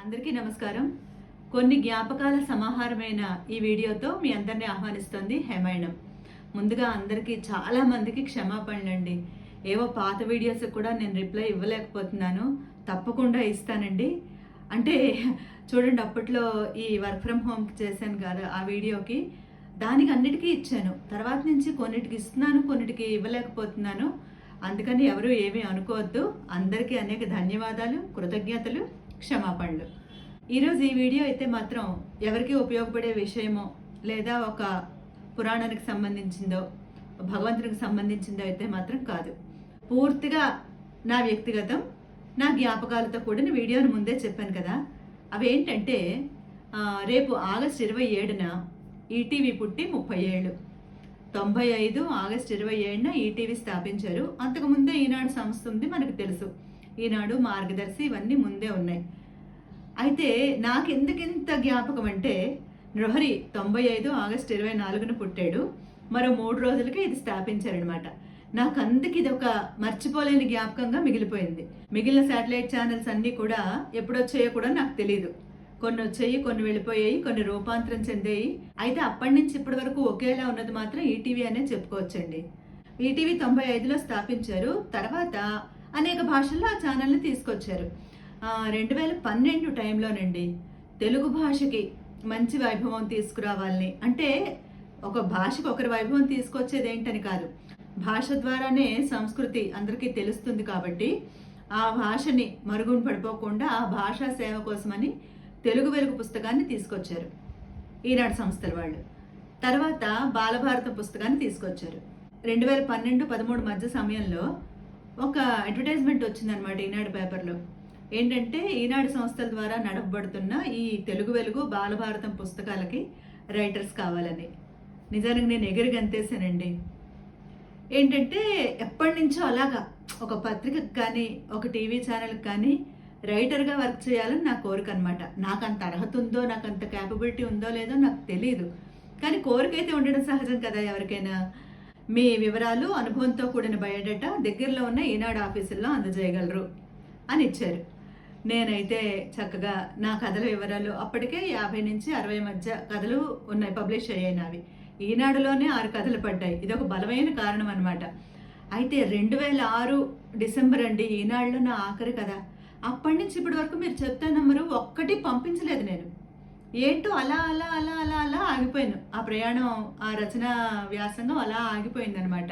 అందరికీ నమస్కారం. కొన్ని జ్ఞాపకాల సమాహారమైన ఈ వీడియోతో మీ అందరినీ ఆహ్వానిస్తుంది హేమాయణం ముందుగా అందరికీ చాలా మందికి క్షమాపణలండి. ఏవో పాత వీడియోస్ కూడా నేను రిప్లై ఇవ్వలేకపోతున్నాను. తప్పకుండా ఇస్తానండి. అంటే చూడండి అప్పట్లో ఈ వర్క్ ఫ్రమ్ హోమ్ చేశాను కదా ఆ వీడియోకి. దానికి అన్నిటికీ ఇచ్చాను. తర్వాత నుంచి కొన్నిటికి ఇస్తున్నాను కొన్నిటికి ఇవ్వలేకపోతున్నాను. అందుకని ఎవరు ఏమీ అనుకోవద్దు. అందరికీ అనేక ధన్యవాదాలు కృతజ్ఞతలు క్షమాపణలు. ఈరోజు ఈ వీడియో అయితే మాత్రం ఎవరికి ఉపయోగపడే విషయమో లేదా ఒక పురాణానికి సంబంధించిందో భగవంతునికి సంబంధించిందో అయితే మాత్రం కాదు. పూర్తిగా నా వ్యక్తిగతం నా జ్ఞాపకాలతో కూడిన వీడియోను ముందే చెప్పాను కదా. అవి ఏంటంటే రేపు ఆగస్ట్ ఇరవై ఏడున ఈటీవీ పుట్టి ముప్పై ఏళ్ళు. తొంభై ఐదు ఆగస్ట్ ఇరవై ఏడున ఈటీవీ స్థాపించారు. అంతకుముందే ఈనాడు సంస్థ ఉంది మనకు తెలుసు. ఈనాడు మార్గదర్శి ఇవన్నీ ముందే ఉన్నాయి. అయితే నాకు ఎందుకింత జ్ఞాపకం అంటే నృహరి తొంభై ఐదు ఆగస్ట్ ఇరవై నాలుగున పుట్టాడు. మరో మూడు రోజులకే ఇది స్థాపించారనమాట నాకు అందుకు ఇది ఒక మర్చిపోలేని జ్ఞాపకంగా మిగిలిపోయింది. మిగిలిన శాటిలైట్ ఛానల్స్ అన్నీ కూడా ఎప్పుడొచ్చాయో కూడా నాకు తెలియదు కొన్ని వచ్చాయి కొన్ని వెళ్ళిపోయాయి కొన్ని రూపాంతరం చెందాయి. అయితే అప్పటి నుంచి ఇప్పటి వరకు ఒకేలా ఉన్నది మాత్రం ఈటీవీ అనే చెప్పుకోవచ్చండి. ఈటీవీ తొంభై ఐదులో స్థాపించారు. తర్వాత అనేక భాషల్లో ఆ ఛానల్ని తీసుకొచ్చారు. రెండు వేల పన్నెండు టైంలోనండి తెలుగు భాషకి మంచి వైభవం తీసుకురావాలని. అంటే ఒక భాషకు ఒకరి వైభవం తీసుకొచ్చేది ఏంటని కాదు. భాష ద్వారానే సంస్కృతి అందరికీ తెలుస్తుంది కాబట్టి ఆ భాషని మరుగున పడిపోకుండా ఆ భాషా సేవ కోసమని తెలుగు వెలుగు పుస్తకాన్ని తీసుకొచ్చారు. ఈనాడు సంస్థల వాళ్ళు. తర్వాత బాలభారతం పుస్తకాన్ని తీసుకొచ్చారు. రెండు వేల పన్నెండు పదమూడు మధ్య సమయంలో ఒక అడ్వర్టైజ్మెంట్ వచ్చిందనమాట ఈనాడు పేపర్లో. ఏంటంటే ఈనాడు సంస్థల ద్వారా నడపబడుతున్న ఈ తెలుగు వెలుగు బాలభారతం పుస్తకాలకి రైటర్స్ కావాలని. నిజానికి నేను ఎగిరి గంతేసానండి ఏంటంటే ఎప్పటి నుంచో అలాగా. ఒక పత్రికకు కానీ ఒక టీవీ ఛానల్కి కానీ రైటర్గా వర్క్ చేయాలని నా కోరిక అనమాట నాకు అంత అర్హత ఉందో నాకు అంత క్యాపబిలిటీ ఉందో లేదో నాకు తెలియదు కానీ కోరిక అయితే ఉండడం సహజం కదా ఎవరికైనా. మీ వివరాలు అనుభవంతో కూడిన బయోడేటా దగ్గరలో ఉన్న ఈనాడు ఆఫీసుల్లో అందజేయగలరు అని ఇచ్చారు. నేనైతే చక్కగా నా కథల వివరాలు అప్పటికే యాభై నుంచి అరవై మధ్య కథలు ఉన్నాయి పబ్లిష్ అయ్యాయి నావి. ఈనాడులోనే ఆరు కథలు పడ్డాయి. ఇది ఒక బలమైన కారణం అనమాట అయితే రెండు వేల ఆరు డిసెంబర్ అండి ఈనాడులో నా ఆఖరి కథ. అప్పటి నుంచి ఇప్పటి వరకు మీరు చెప్తే నెంబరు ఒక్కటి పంపించలేదు నేను. ఏంటో అలా అలా అలా అలా అలా ఆగిపోయాను ఆ ప్రయాణం ఆ రచన వ్యాసంగం అలా ఆగిపోయింది అనమాట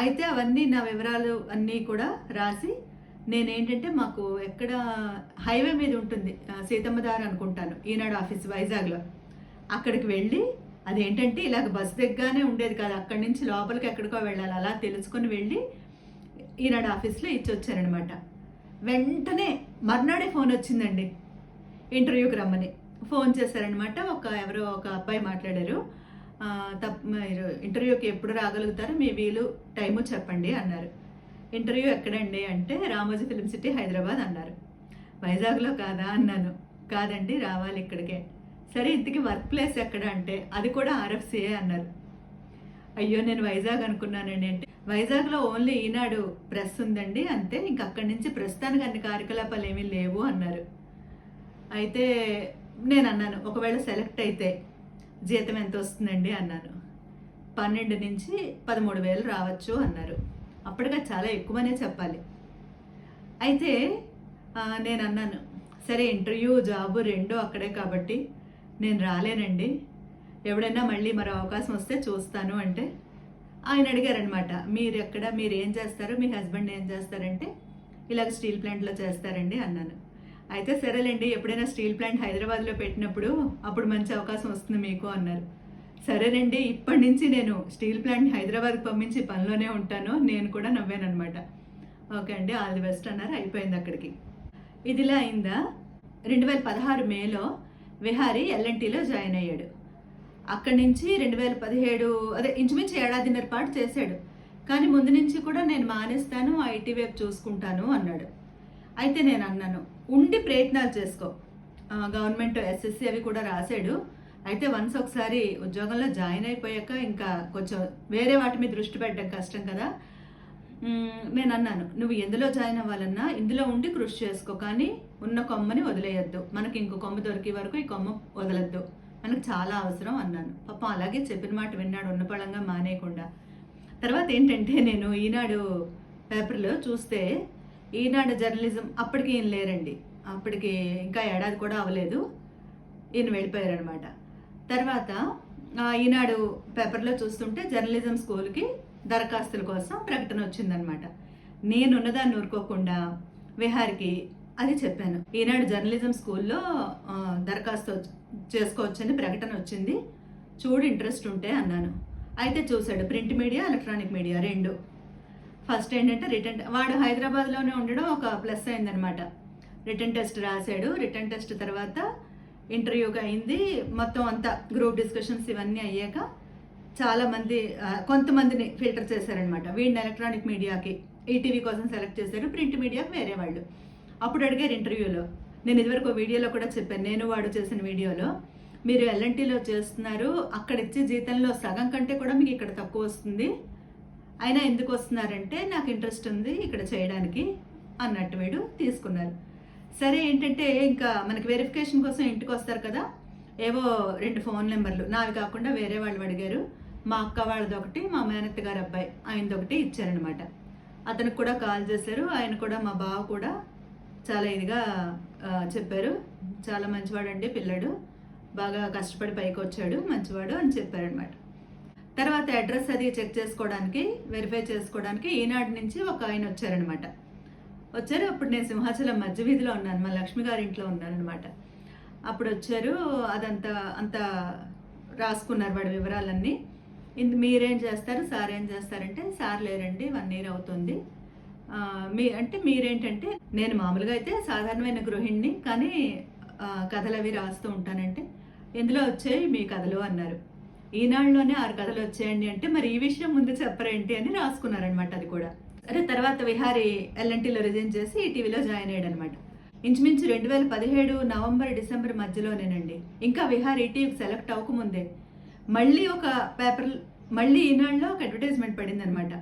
అయితే అవన్నీ నా వివరాలు అన్నీ కూడా రాసి నేనేంటంటే మాకు ఎక్కడ హైవే మీద ఉంటుంది సీతమ్మదారు సీతమ్మదార్ అనుకుంటాను ఈనాడు ఆఫీస్ వైజాగ్లో. అక్కడికి వెళ్ళి అదేంటంటే ఇలాగ బస్ దగ్గరనే ఉండేది కాదు అక్కడి నుంచి లోపలికి ఎక్కడికో వెళ్ళాలి అలా తెలుసుకొని వెళ్ళి ఈనాడు ఆఫీస్లో ఇచ్చి వచ్చానమాట వెంటనే మర్నాడే ఫోన్ వచ్చిందండి. ఇంటర్వ్యూకి రమ్మని. ఫోన్ చేశారనమాట ఒక ఎవరో ఒక అబ్బాయి మాట్లాడారు. తప్ప మీరు ఇంటర్వ్యూకి ఎప్పుడు రాగలుగుతారో? మీ వీలు టైము చెప్పండి అన్నారు. ఇంటర్వ్యూ ఎక్కడండి అంటే రామోజీ ఫిలిం సిటీ హైదరాబాద్ అన్నారు. వైజాగ్లో కాదా అన్నాను. కాదండి రావాలి ఇక్కడికే. సరే ఇంతకీ వర్క్ ప్లేస్ ఎక్కడ అంటే అది కూడా ఆర్ఎఫ్సిఏ అన్నారు. అయ్యో నేను వైజాగ్ అనుకున్నానండి. అంటే వైజాగ్లో ఓన్లీ ఈనాడు ప్రెస్ ఉందండి అంతే. ఇంక అక్కడి నుంచి ప్రస్తుతానికి అన్ని కార్యకలాపాలు ఏమీ లేవు అన్నారు. అయితే నేను అన్నాను ఒకవేళ సెలెక్ట్ అయితే జీతం ఎంత వస్తుందండి అన్నాను. పన్నెండు నుంచి పదమూడు వేలు రావచ్చు అన్నారు. అప్పటిగా చాలా ఎక్కువనే చెప్పాలి. అయితే నేను అన్నాను సరే ఇంటర్వ్యూ జాబు రెండూ అక్కడే కాబట్టి నేను రాలేనండి. ఎవడైనా మళ్ళీ మరో అవకాశం వస్తే చూస్తాను అంటే ఆయన అడిగారనమాట మీరు ఎక్కడ మీరు ఏం చేస్తారు? మీ హస్బెండ్ ఏం చేస్తారంటే ఇలాగ స్టీల్ ప్లాంట్లో చేస్తారండి అన్నాను. అయితే సరేలేండి ఎప్పుడైనా స్టీల్ ప్లాంట్ హైదరాబాద్లో పెట్టినప్పుడు అప్పుడు మంచి అవకాశం వస్తుంది మీకు అన్నారు. సరేనండి ఇప్పటి నుంచి నేను స్టీల్ ప్లాంట్ హైదరాబాద్కి పంపించి పనిలోనే ఉంటాను నేను కూడా నవ్వానమాట ఓకే అండి ఆల్ ది బెస్ట్ అన్నారు అయిపోయింది అక్కడికి. ఇదిలా అయిందా? రెండు వేల పదహారు మేలో విహారీ ఎల్ఎన్టీలో జాయిన్ అయ్యాడు. అక్కడి నుంచి రెండు వేల పదిహేడు అదే ఇంచుమించు ఏడాదిన్నర పాటు చేశాడు. కానీ ముందు నుంచి కూడా నేను మానేస్తాను ఐటీ వైపు చూసుకుంటాను అన్నాడు. అయితే నేను అన్నాను ఉండి ప్రయత్నాలు చేసుకో. గవర్నమెంట్ ఎస్ఎస్సి అవి కూడా రాశాడు. అయితే వన్స్ ఒకసారి ఉద్యోగంలో జాయిన్ అయిపోయాక ఇంకా కొంచెం వేరే వాటి మీద దృష్టి పెట్టడం కష్టం కదా. నేను అన్నాను నువ్వు ఎందులో జాయిన్ అవ్వాలన్నా ఇందులో ఉండి కృషి చేసుకో కానీ ఉన్న కొమ్మని వదిలేయద్దు. మనకి ఇంకో కొమ్మ దొరికే వరకు ఈ కొమ్మ వదలద్దు. మనకు చాలా అవసరం అన్నాను. పాపం అలాగే చెప్పిన మాట విన్నాడు ఉన్నపళంగా మానేయకుండా. తర్వాత ఏంటంటే నేను ఈనాడు పేపర్లో చూస్తే ఈనాడు జర్నలిజం అప్పటికి ఈయన లేరండి. అప్పటికి ఇంకా ఏడాది కూడా అవ్వలేదు. ఈయన వెళ్ళిపోయారనమాట. తర్వాత ఈనాడు పేపర్లో చూస్తుంటే జర్నలిజం స్కూల్కి దరఖాస్తుల కోసం ప్రకటన వచ్చిందనమాట. నేనున్నదాన్ని ఊరుకోకుండా విహార్కి అది చెప్పాను. ఈనాడు జర్నలిజం స్కూల్లో దరఖాస్తు చేసుకోవచ్చని ప్రకటన వచ్చింది. చూడు ఇంట్రెస్ట్ ఉంటే అన్నాను. అయితే చూశాడు. ప్రింట్ మీడియా ఎలక్ట్రానిక్ మీడియా రెండు. ఫస్ట్ ఏంటంటే రిటర్న్ వాడు హైదరాబాద్లోనే ఉండడం ఒక ప్లస్ అయిందనమాట. రిటర్న్ టెస్ట్ రాశాడు. రిటర్న్ టెస్ట్ తర్వాత ఇంటర్వ్యూకి అయింది. మొత్తం అంతా గ్రూప్ డిస్కషన్స్ ఇవన్నీ అయ్యాక చాలామంది కొంతమందిని ఫిల్టర్ చేశారనమాట. వీడిని ఎలక్ట్రానిక్ మీడియాకి ఈటీవీ కోసం సెలెక్ట్ చేశారు. ప్రింట్ మీడియాకి వేరే వాళ్ళు. అప్పుడు అడిగారు ఇంటర్వ్యూలో. నేను ఇదివరకు వీడియోలో కూడా చెప్పాను. నేను వాడు చేసిన వీడియోలో మీరు ఎల్ఎన్టీలో చేస్తున్నారు అక్కడ ఇచ్చే జీతంలో సగం కంటే కూడా మీకు ఇక్కడ తక్కువ వస్తుంది. అయినా ఎందుకు వస్తున్నారంటే నాకు ఇంట్రెస్ట్ ఉంది ఇక్కడ చేయడానికి అన్నట్టు వీడు తీసుకున్నారు. సరే ఏంటంటే ఇంకా మనకి వెరిఫికేషన్ కోసం ఇంటికి వస్తారు కదా. ఏవో రెండు ఫోన్ నెంబర్లు. నావి కాకుండా వేరే వాళ్ళు అడిగారు. మా అక్క వాళ్ళది ఒకటి మా మేనత్త గారి అబ్బాయి ఆయనది ఒకటి ఇచ్చారనమాట అతనికి కూడా కాల్ చేశారు. ఆయన కూడా మా బావ కూడా చాలా ఇదిగా చెప్పారు. చాలా మంచివాడండి పిల్లడు. బాగా కష్టపడి పైకి వచ్చాడు మంచివాడు అని చెప్పారనమాట తర్వాత అడ్రస్ అది చెక్ చేసుకోవడానికి వెరిఫై చేసుకోవడానికి ఈనాటి నుంచి ఒక ఆయన వచ్చారనమాట వచ్చారు. అప్పుడు నేను సింహాచలం మధ్య వీధిలో ఉన్నాను. మా లక్ష్మి గారి ఇంట్లో ఉన్నానమాట అప్పుడు వచ్చారు. అదంతా అంత రాసుకున్నారు వాడి వివరాలన్నీ. ఇంత మీరేం చేస్తారు? సార్ ఏం చేస్తారంటే సార్ లేరండి. వన్ ఇయర్ అవుతుంది. మీ అంటే మీరేంటంటే నేను మామూలుగా అయితే సాధారణమైన గృహిణిని కానీ కథలు అవి రాస్తూ ఉంటానంటే ఎందులో వచ్చాయి మీ కథలు? అన్నారు. ఈనాడులోనే ఆరు కథలు వచ్చాయండి అంటే మరి ఈ విషయం ముందు చెప్పరేంటి అని రాసుకున్నారనమాట అది కూడా. అదే తర్వాత విహారి ఎల్ఎన్టీలో రిజైన్ చేసి ఈటీవీలో జాయిన్ అయ్యాడు అనమాట ఇంచుమించు రెండు వేల పదిహేడు నవంబర్ డిసెంబర్ మధ్యలోనేనండి. ఇంకా విహార్ ఈటీవీకి సెలెక్ట్ అవ్వకముందే మళ్ళీ ఒక పేపర్ మళ్ళీ ఈనాడులో ఒక అడ్వర్టైజ్మెంట్ పడింది అనమాట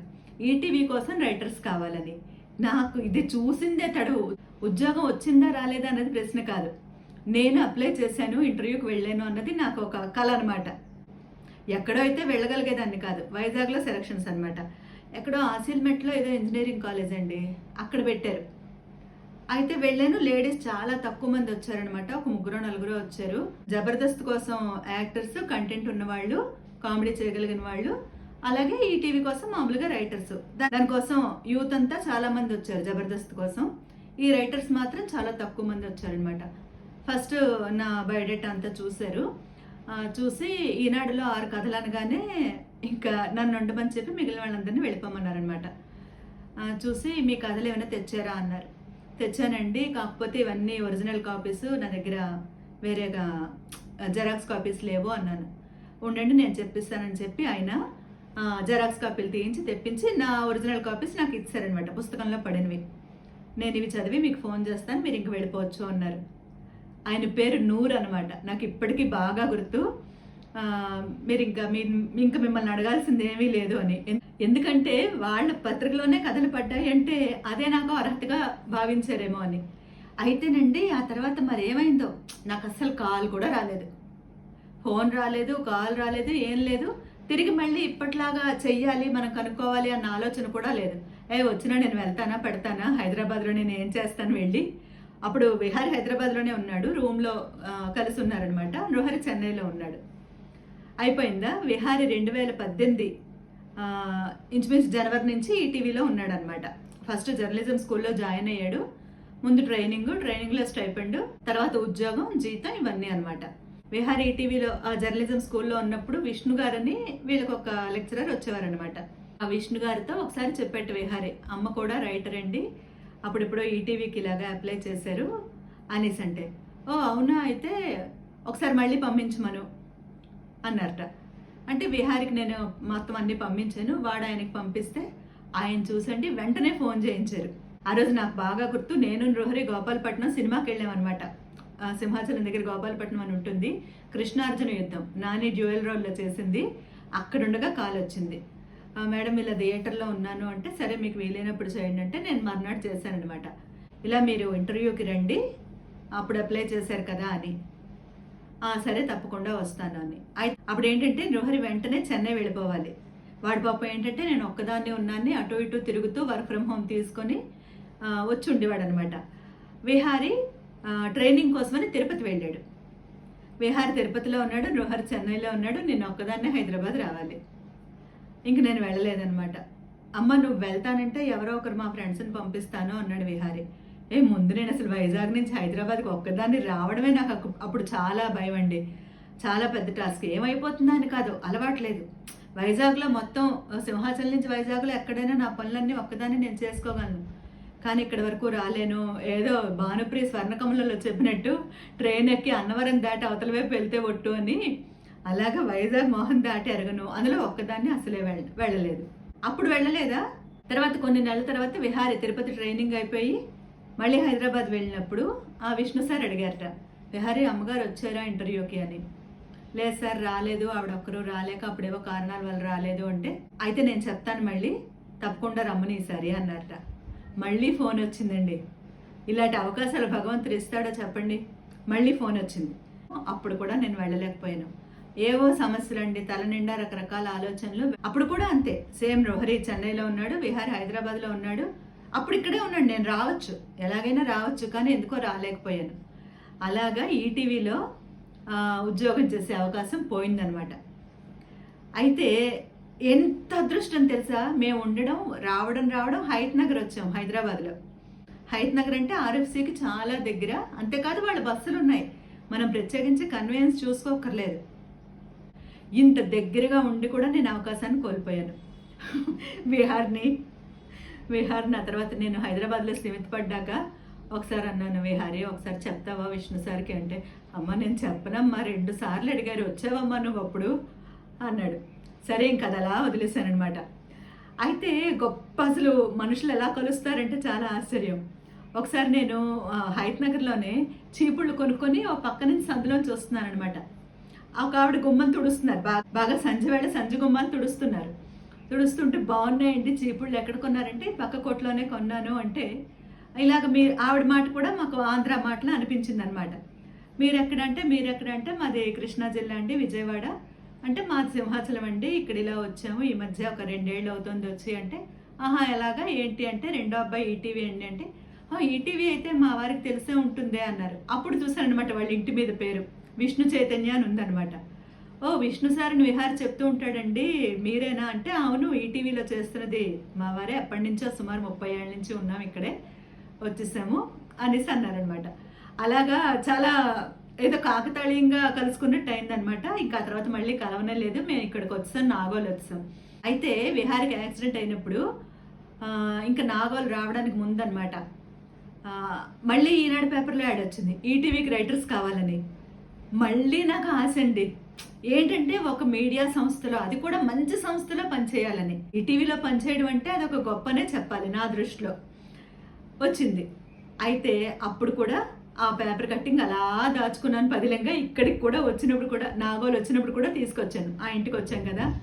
ఈటీవీ కోసం రైటర్స్ కావాలని. నాకు ఇది చూసిందే తడు. ఉద్యోగం వచ్చిందా రాలేదా అన్నది ప్రశ్న కాదు. నేను అప్లై చేశాను ఇంటర్వ్యూకి వెళ్ళాను అన్నది నాకు ఒక కళ అనమాట ఎక్కడో అయితే వెళ్ళగలిగేదాన్ని కాదు. వైజాగ్లో సెలక్షన్స్ అనమాట ఎక్కడో ఆసిల్మెట్లో ఏదో ఇంజనీరింగ్ కాలేజ్ అండి. అక్కడ పెట్టారు. అయితే వెళ్ళాను. లేడీస్ చాలా తక్కువ మంది వచ్చారనమాట ఒక ముగ్గురు నలుగురు వచ్చారు. జబర్దస్త్ కోసం యాక్టర్స్ కంటెంట్ ఉన్నవాళ్ళు కామెడీ చేయగలిగిన వాళ్ళు అలాగే ఈ టీవీ కోసం మామూలుగా రైటర్స్ దానికోసం యూత్ అంతా చాలా మంది వచ్చారు జబర్దస్త్ కోసం. ఈ రైటర్స్ మాత్రం చాలా తక్కువ మంది వచ్చారనమాట ఫస్ట్ నా బయోడేటా అంతా చూశారు. చూసి ఈనాడులో ఆరు కథలు అనగానే ఇంకా నన్ను ఉండమని చెప్పి మిగిలిన వాళ్ళందరినీ వెళ్ళిపోమన్నారనమాట చూసి మీ కథలు ఏమైనా తెచ్చారా అన్నారు. తెచ్చానండి కాకపోతే ఇవన్నీ ఒరిజినల్ కాపీస్ నా దగ్గర వేరేగా జెరాక్స్ కాపీస్ లేవు అన్నాను. ఉండండి నేను చెప్పిస్తానని చెప్పి ఆయన జెరాక్స్ కాపీలు తీయించి తెప్పించి నా ఒరిజినల్ కాపీస్ నాకు ఇచ్చారనమాట పుస్తకంలో పడినవి. నేను ఇవి చదివి మీకు ఫోన్ చేస్తాను మీరు ఇంక వెళ్ళిపోవచ్చు అన్నారు. ఆయన పేరు నూర్ అనమాట నాకు ఇప్పటికీ బాగా గుర్తు. మీరు ఇంకా మీ ఇంకా మిమ్మల్ని అడగాల్సింది ఏమీ లేదు అని. ఎందుకంటే వాళ్ళ పత్రికలోనే కథలు పడ్డాయి అంటే అదే నాకు అర్హతగా భావించారేమో అని. అయితేనండి ఆ తర్వాత మరి ఏమైందో నాకు అస్సలు కాల్ కూడా రాలేదు. ఫోన్ రాలేదు కాల్ రాలేదు ఏం లేదు. తిరిగి మళ్ళీ ఇప్పట్లాగా చెయ్యాలి మనం కనుక్కోవాలి అన్న ఆలోచన కూడా లేదు. ఏ వచ్చినా నేను వెళ్తానా పెడతానా? హైదరాబాద్లో నేను ఏం చేస్తాను వెళ్ళి? అప్పుడు విహారి హైదరాబాద్లోనే ఉన్నాడు రూమ్లో కలిసి ఉన్నారనమాట నృహరి చెన్నైలో ఉన్నాడు. అయిపోయిందా? విహారి రెండు వేల పద్దెనిమిది ఇంచుమించు జనవరి నుంచి ఈటీవీలో ఉన్నాడనమాట. ఫస్ట్ జర్నలిజం స్కూల్లో జాయిన్ అయ్యాడు. ముందు ట్రైనింగ్ ట్రైనింగ్లో స్టైపెండ్ తర్వాత ఉద్యోగం జీతం ఇవన్నీ అనమాట. విహారీ టీవీలో జర్నలిజం స్కూల్లో ఉన్నప్పుడు విష్ణు గారని వీళ్ళకి ఒక లెక్చరర్ వచ్చేవారనమాట ఆ విష్ణు గారితో ఒకసారి చెప్పాడు విహారీ అమ్మ కూడా రైటర్ అండి. అప్పుడిప్పుడు ఈటీవీకి ఇలాగా అప్లై చేశారు అనేసి అంటే. ఓ అవునా? అయితే ఒకసారి మళ్ళీ పంపించమను అన్నారట. అంటే విహారికి నేను మొత్తం అన్ని పంపించాను. వాడు ఆయనకి పంపిస్తే ఆయన చూసండి వెంటనే ఫోన్ చేయించారు. ఆ రోజు నాకు బాగా గుర్తు నేను నృహరి గోపాలపట్నం సినిమాకి వెళ్ళామన్నమాట సింహాచలం దగ్గర గోపాలపట్నం అని ఉంటుంది. కృష్ణార్జున యుద్ధం. నాని డ్యూయల్ రోల్లో చేసింది. అక్కడుండగా కాల్ వచ్చింది. మేడం ఇలా థియేటర్లో ఉన్నాను అంటే సరే మీకు వీలైనప్పుడు చేయండి అంటే నేను మర్నాడు చేశాను అనమాట ఇలా మీరు ఇంటర్వ్యూకి రండి. అప్పుడు అప్లై చేశారు కదా అని. సరే తప్పకుండా వస్తాను అని. అప్పుడు ఏంటంటే నృహరి వెంటనే చెన్నై వెళ్ళిపోవాలి. వాడి పాప ఏంటంటే నేను ఒక్కదాన్ని ఉన్నాన్ని అటు ఇటు తిరుగుతూ వర్క్ ఫ్రమ్ హోమ్ తీసుకొని వచ్చి ఉండేవాడు అనమాట విహారి ట్రైనింగ్ కోసమని తిరుపతి వెళ్ళాడు. విహారి తిరుపతిలో ఉన్నాడు నృహర్ చెన్నైలో ఉన్నాడు నేను ఒక్కదాన్నే హైదరాబాద్ రావాలి. ఇంక నేను వెళ్ళలేదనమాట అమ్మ నువ్వు వెళ్తానంటే ఎవరో ఒకరు మా ఫ్రెండ్స్ని పంపిస్తాను అన్నాడు విహారి. ఏ ముందు నేను అసలు వైజాగ్ నుంచి హైదరాబాద్కి ఒక్కదాన్ని రావడమే నాకు అప్పుడు చాలా భయం అండి. చాలా పెద్ద టాస్క్. ఏమైపోతుందని కాదు అలవాట్లేదు వైజాగ్లో మొత్తం సింహాచలం నుంచి వైజాగ్లో ఎక్కడైనా నా పనులన్నీ ఒక్కదాన్ని నేను చేసుకోగలను. కానీ ఇక్కడ వరకు రాలేను. ఏదో భానుప్రియ స్వర్ణకమలలో చెప్పినట్టు ట్రైన్ ఎక్కి అన్నవరం దాటి అవతల వైపు వెళ్తే ఒట్టు అని. అలాగా వైజాగ్ మోహన్ దాటి ఎరగను. అందులో ఒక్కదాన్ని అసలే వెళ్ళ వెళ్ళలేదు. అప్పుడు వెళ్ళలేదా? తర్వాత కొన్ని నెలల తర్వాత విహారీ తిరుపతి ట్రైనింగ్ అయిపోయి మళ్ళీ హైదరాబాద్ వెళ్ళినప్పుడు ఆ విష్ణు సార్ అడిగారట విహారీ అమ్మగారు వచ్చారా ఇంటర్వ్యూకి అని. లేదు సార్ రాలేదు. ఆవిడ ఒక్కరు రాలేక అప్పుడేవో కారణాల వల్ల రాలేదు. అంటే అయితే నేను చెప్తాను మళ్ళీ. తప్పకుండా రమ్మని ఈసారి అన్నారట. మళ్ళీ ఫోన్ వచ్చిందండి. ఇలాంటి అవకాశాలు భగవంతుడు ఇస్తాడో చెప్పండి. మళ్ళీ ఫోన్ వచ్చింది. అప్పుడు కూడా నేను వెళ్ళలేకపోయాను. ఏవో సమస్యలు అండి తల నిండా రకరకాల ఆలోచనలు. అప్పుడు కూడా అంతే. సేమ్ రోహరి చెన్నైలో ఉన్నాడు విహార్ హైదరాబాద్లో ఉన్నాడు. అప్పుడు ఇక్కడే ఉన్నాడు నేను రావచ్చు. ఎలాగైనా రావచ్చు కానీ ఎందుకో రాలేకపోయాను. అలాగా ఈటీవీలో ఉద్యోగం చేసే అవకాశం పోయిందనమాట. అయితే ఎంత అదృష్టం తెలుసా? మేము ఉండడం రావడం రావడం హైత్ నగర్ వచ్చాం హైదరాబాద్లో. హైత్ నగర్ అంటే ఆర్ఎఫ్సీకి చాలా దగ్గర. అంతేకాదు వాళ్ళ బస్సులు ఉన్నాయి. మనం ప్రత్యేకించి కన్వీనియన్స్ చూసుకోకర్లేదు ఇంత దగ్గరగా ఉండి కూడా నేను అవకాశాన్ని కోల్పోయాను. విహార్ని విహార్ని ఆ తర్వాత నేను హైదరాబాద్లో స్థిమితపడ్డాక ఒకసారి అన్నాను విహారి ఒకసారి చెప్తావా విష్ణు సార్కి? అంటే అమ్మ నేను చెప్పనమ్మా రెండు సార్లు అడిగారు వచ్చావమ్మా నువ్వు అప్పుడు అన్నాడు. సరే ఇంక అది అలా వదిలేశానమాట అయితే గొప్ప అసలు మనుషులు ఎలా కలుస్తారంటే చాలా ఆశ్చర్యం. ఒకసారి నేను హైత్ నగర్లోనే చీపుళ్ళు కొనుక్కొని ఒక పక్క నుంచి సందులోంచి వస్తున్నాను అనమాట ఒక ఆవిడ గుమ్మం తుడుస్తున్నారు. బాగా బాగా సంజవేళ సంజ గుమ్మాలు తుడుస్తున్నారు. తుడుస్తుంటే బాగున్నాయండి చీపుళ్ళు. ఎక్కడ కొన్నారంటే పక్క కొట్లోనే కొన్నాను అంటే ఇలాగ మీరు ఆవిడ మాట కూడా మాకు ఆంధ్ర మాటలో అనిపించింది అనమాట మీరెక్కడంటే మీరెక్కడంటే మాది కృష్ణా జిల్లా అండి విజయవాడ. అంటే మాది సింహాచలం అండి ఇక్కడ ఇలా వచ్చాము. ఈ మధ్య ఒక రెండేళ్ళు అవుతుంది వచ్చి అంటే ఆహా ఎలాగా? ఏంటి అంటే రెండో అబ్బాయి ఈటీవీ అండి అంటే ఈటీవీ అయితే మా వారికి తెలిసే ఉంటుందే అన్నారు. అప్పుడు చూసాను అనమాట వాళ్ళ ఇంటి మీద పేరు. విష్ణు చైతన్య అని ఉందన్నమాట. ఓ విష్ణు సార్ని విహార్ చెప్తూ ఉంటాడండి మీరేనా? అంటే అవును ఈటీవీలో చేస్తున్నది మా వారే. అప్పటి నుంచో సుమారు ముప్పై ఏళ్ళ నుంచి ఉన్నాం ఇక్కడే వచ్చేసాము అనేసి అన్నారనమాట అలాగా చాలా ఏదో కాకతాళీయంగా కలుసుకున్నట్టు అయిందనమాట ఇంకా ఆ తర్వాత మళ్ళీ కలవనే లేదు. మేము ఇక్కడికి వచ్చాం నాగోలు వచ్చాం. అయితే విహారికి యాక్సిడెంట్ అయినప్పుడు ఇంకా నాగోలు రావడానికి ముందనమాట మళ్ళీ ఈనాడు పేపర్లో యాడ్ వచ్చింది. ఈటీవీకి రైటర్స్ కావాలని. మళ్ళీ నాకు ఆశ అండి. ఏంటంటే ఒక మీడియా సంస్థలో అది కూడా మంచి సంస్థలో పనిచేయాలని. ఈటీవీలో పనిచేయడం అంటే అది ఒక గొప్పనే చెప్పాలి నా దృష్టిలో. వచ్చింది. అయితే అప్పుడు కూడా ఆ పేపర్ కట్టింగ్ అలా దాచుకున్నాను. పదిలంగా ఇక్కడికి కూడా వచ్చినప్పుడు కూడా నాగోలు వచ్చినప్పుడు కూడా తీసుకొచ్చాను. ఆ ఇంటికి వచ్చాం కదా.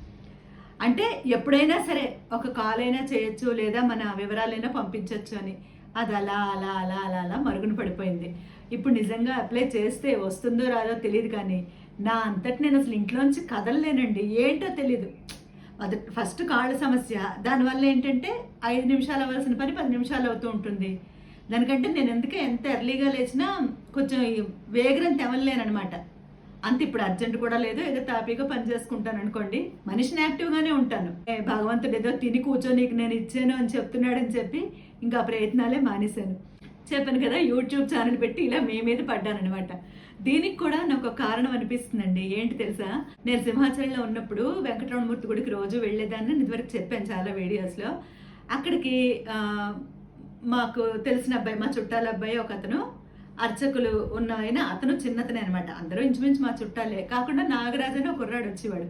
అంటే ఎప్పుడైనా సరే ఒక కాల్ అయినా చేయొచ్చు లేదా మన వివరాలైనా పంపించవచ్చు అని. అది అలా అలా అలా అలా అలా మరుగున పడిపోయింది. ఇప్పుడు నిజంగా అప్లై చేస్తే వస్తుందో రాదో తెలియదు కానీ నా అంతటి నేను అసలు ఇంట్లోంచి కదలలేనండి. ఏంటో తెలియదు అది ఫస్ట్ కాళ్ళ సమస్య. దానివల్ల ఏంటంటే ఐదు నిమిషాలు అవ్వాల్సిన పని పది నిమిషాలు అవుతూ ఉంటుంది. దానికంటే నేను ఎందుకే ఎంత ఎర్లీగా లేచినా కొంచెం వేగరం తెవలేనమాట అంత ఇప్పుడు అర్జెంట్ కూడా లేదు ఏదో తాపీగా పని చేసుకుంటాను అనుకోండి. మనిషిని యాక్టివ్గానే ఉంటాను. భగవంతుడు ఏదో తిని కూర్చో నీకు నేను ఇచ్చాను అని చెప్తున్నాడని చెప్పి ఇంకా ఆ ప్రయత్నాలే మానేశాను. చెప్పాను కదా యూట్యూబ్ ఛానల్ పెట్టి ఇలా మీ మీద పడ్డానమాట దీనికి కూడా నాకు ఒక కారణం అనిపిస్తుందండి. ఏంటి తెలుసా? నేను సింహాచలంలో ఉన్నప్పుడు వెంకటరమణమూర్తి గుడికి రోజు వెళ్ళేదాన్ని ఇదివరకు చెప్పాను చాలా వీడియోస్లో. అక్కడికి మాకు తెలిసిన అబ్బాయి మా చుట్టాల అబ్బాయి ఒక అతను. అర్చకులు ఉన్న ఆయన అతను చిన్నతనే అనమాట అందరూ ఇంచుమించు మా చుట్టాలే. కాకుండా నాగరాజు అని ఒక కుర్రాడు వచ్చేవాడు.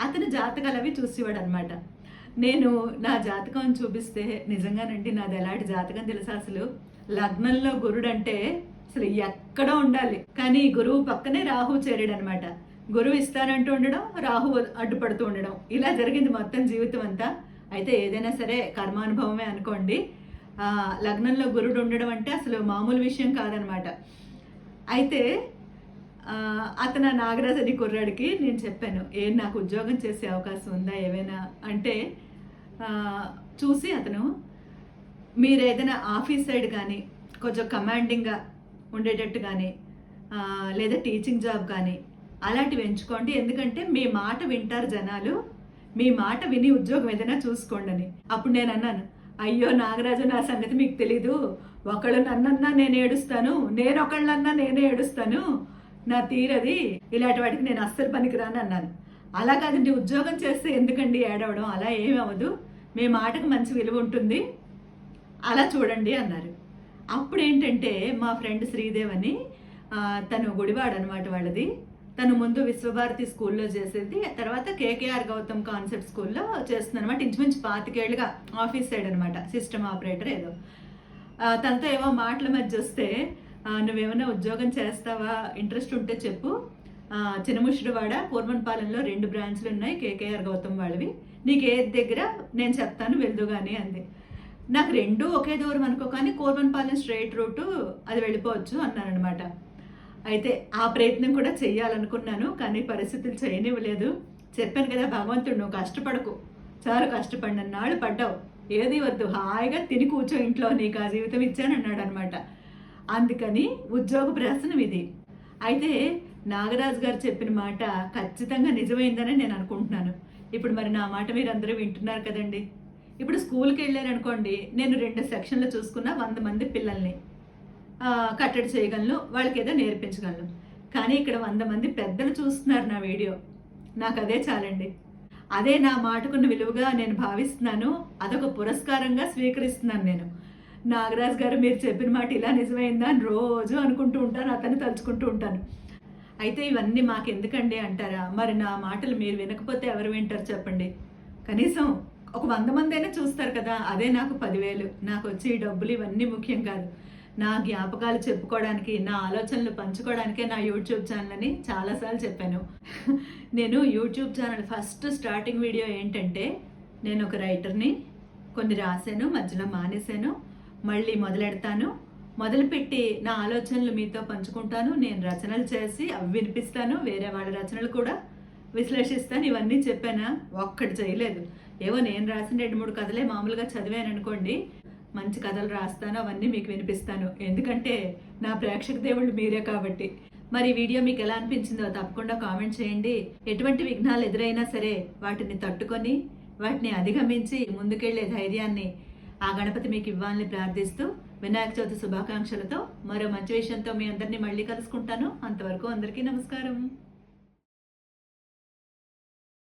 అతను జాతకాలు అవి చూసేవాడు అనమాట నేను నా జాతకం చూపిస్తే నిజంగానండి నాది ఎలాంటి జాతకం తెలుసా అసలు? లగ్నంలో గురుడు అంటే అసలు ఎక్కడ ఉండాలి. కానీ గురువు పక్కనే రాహు చేరాడు అనమాట గురువు ఇస్తానంటూ ఉండడం రాహు అడ్డుపడుతూ ఉండడం. ఇలా జరిగింది మొత్తం జీవితం అంతా. అయితే ఏదైనా సరే కర్మానుభవమే అనుకోండి. లగ్నంలో గురుడు ఉండడం అంటే అసలు మామూలు విషయం కాదనమాట. అయితే అతను ఆ అని కుర్రాడికి నేను చెప్పాను ఏం నాకు ఉద్యోగం చేసే అవకాశం ఉందా ఏమైనా? అంటే చూసి అతను మీరు ఏదైనా ఆఫీస్ సైడ్ కానీ కొంచెం కమాండింగ్గా ఉండేటట్టు కానీ లేదా టీచింగ్ జాబ్ కానీ అలాంటివి ఎంచుకోండి. ఎందుకంటే మీ మాట వింటారు జనాలు. మీ మాట విని ఉద్యోగం ఏదైనా చూసుకోండి అని. అప్పుడు నేను అన్నాను అయ్యో నాగరాజు నా సంగతి మీకు తెలీదు. ఒకళ్ళు నన్నన్నా నేను ఏడుస్తాను నేను ఒకళ్ళన్నా నేనే ఏడుస్తాను. నా తీరది ఇలాంటి వాటికి నేను అస్సలు పనికిరాను అన్నాను. అలా కాదండి ఉద్యోగం చేస్తే ఎందుకండి ఏడవడం? అలా ఏమి అవ్వదు. మీ మాటకు మంచి విలువ ఉంటుంది. అలా చూడండి అన్నారు. అప్పుడు ఏంటంటే మా ఫ్రెండ్ శ్రీదేవ్ అని తను గుడివాడు అనమాట వాళ్ళది. తను ముందు విశ్వభారతి స్కూల్లో చేసేది తర్వాత కేకేఆర్ గౌతమ్ కాన్సెప్ట్ స్కూల్లో చేస్తుంది అనమాట ఇంచుమించు పాతికేళ్ళుగా ఆఫీస్ సైడ్ అనమాట సిస్టమ్ ఆపరేటర్ ఏదో. తనతో ఏవో మాటల మధ్య వస్తే నువ్వేమైనా ఉద్యోగం చేస్తావా? ఇంట్రెస్ట్ ఉంటే చెప్పు. ఆ, చినముషుడివాడ? కూర్మన్పాలెంలో రెండు బ్రాంచ్లు ఉన్నాయి కేకేఆర్ గౌతమ్ వాళ్ళవి. నీకు ఏది దగ్గర నేను చెప్తాను వెళ్దు కానీ అంది. నాకు రెండు ఒకే దూరం అనుకో కానీ కోర్మన్పాలెం స్ట్రైట్ రూటు అది వెళ్ళిపోవచ్చు అన్నానమాట అయితే ఆ ప్రయత్నం కూడా చేయాలనుకున్నాను కానీ పరిస్థితులు చేయనివ్వలేదు. చెప్పాను కదా భగవంతుడు నువ్వు కష్టపడకు. చాలు కష్టపడిన నాడు పడ్డావు. ఏది వద్దు. హాయిగా తిని కూర్చో ఇంట్లో. నీకు ఆ జీవితం ఇచ్చానన్నాడు అనమాట. అందుకని ఉద్యోగ ప్రశ్నం ఇది. అయితే నాగరాజు గారు చెప్పిన మాట ఖచ్చితంగా నిజమైందని నేను అనుకుంటున్నాను. ఇప్పుడు మరి నా మాట మీరు అందరూ వింటున్నారు కదండి. ఇప్పుడు స్కూల్కి వెళ్ళారనుకోండి నేను రెండు సెక్షన్లు చూసుకున్న వంద మంది పిల్లల్ని. కట్టడి చేయగలను వాళ్ళకి ఏదో నేర్పించగలను. కానీ ఇక్కడ వంద మంది పెద్దలు చూస్తున్నారు నా వీడియో. నాకు అదే చాలండి. అదే నా మాటకున్న విలువగా నేను భావిస్తున్నాను. అదొక పురస్కారంగా స్వీకరిస్తున్నాను నేను. నాగరాజ్ గారు మీరు చెప్పిన మాట ఇలా నిజమైందా అని రోజు అనుకుంటూ ఉంటాను అతన్ని తలుచుకుంటూ ఉంటాను. అయితే ఇవన్నీ మాకు ఎందుకండి అంటారా? మరి నా మాటలు మీరు వినకపోతే ఎవరు వింటారు చెప్పండి. కనీసం ఒక వంద మంది అయినా చూస్తారు కదా అదే నాకు పదివేలు. నాకు వచ్చి ఈ డబ్బులు ఇవన్నీ ముఖ్యం కాదు. నా జ్ఞాపకాలు చెప్పుకోవడానికి నా ఆలోచనలు పంచుకోవడానికే నా యూట్యూబ్ ఛానల్ అని చాలాసార్లు చెప్పాను. నేను YouTube channel first starting video ఏంటంటే నేను ఒక రైటర్ని కొన్ని రాశాను మధ్యలో మానేశాను మళ్ళీ మొదలెడతాను. మొదలుపెట్టి నా ఆలోచనలు మీతో పంచుకుంటాను నేను రచనలు చేసి అవి వినిపిస్తాను వేరే వాళ్ళ రచనలు కూడా విశ్లేషిస్తాను ఇవన్నీ చెప్పానా? ఒక్కటి చేయలేదు. ఏవో నేను రాసిన రెండు మూడు కథలే మామూలుగా చదివాను అనుకోండి మంచి కథలు రాస్తాను అవన్నీ మీకు వినిపిస్తాను. ఎందుకంటే నా ప్రేక్షక దేవుళ్ళు మీరే కాబట్టి. మరి వీడియో మీకు ఎలా అనిపించిందో తప్పకుండా కామెంట్ చేయండి. ఎటువంటి విఘ్నాలు ఎదురైనా సరే వాటిని తట్టుకొని వాటిని అధిగమించి ముందుకెళ్ళే ధైర్యాన్ని ఆ గణపతి మీకు ఇవ్వాలని ప్రార్థిస్తూ వినాయక చవితి శుభాకాంక్షలతో మరో మంచి విషయంతో మీ అందరినీ మళ్ళీ కలుసుకుంటాను. అంతవరకు అందరికీ నమస్కారం.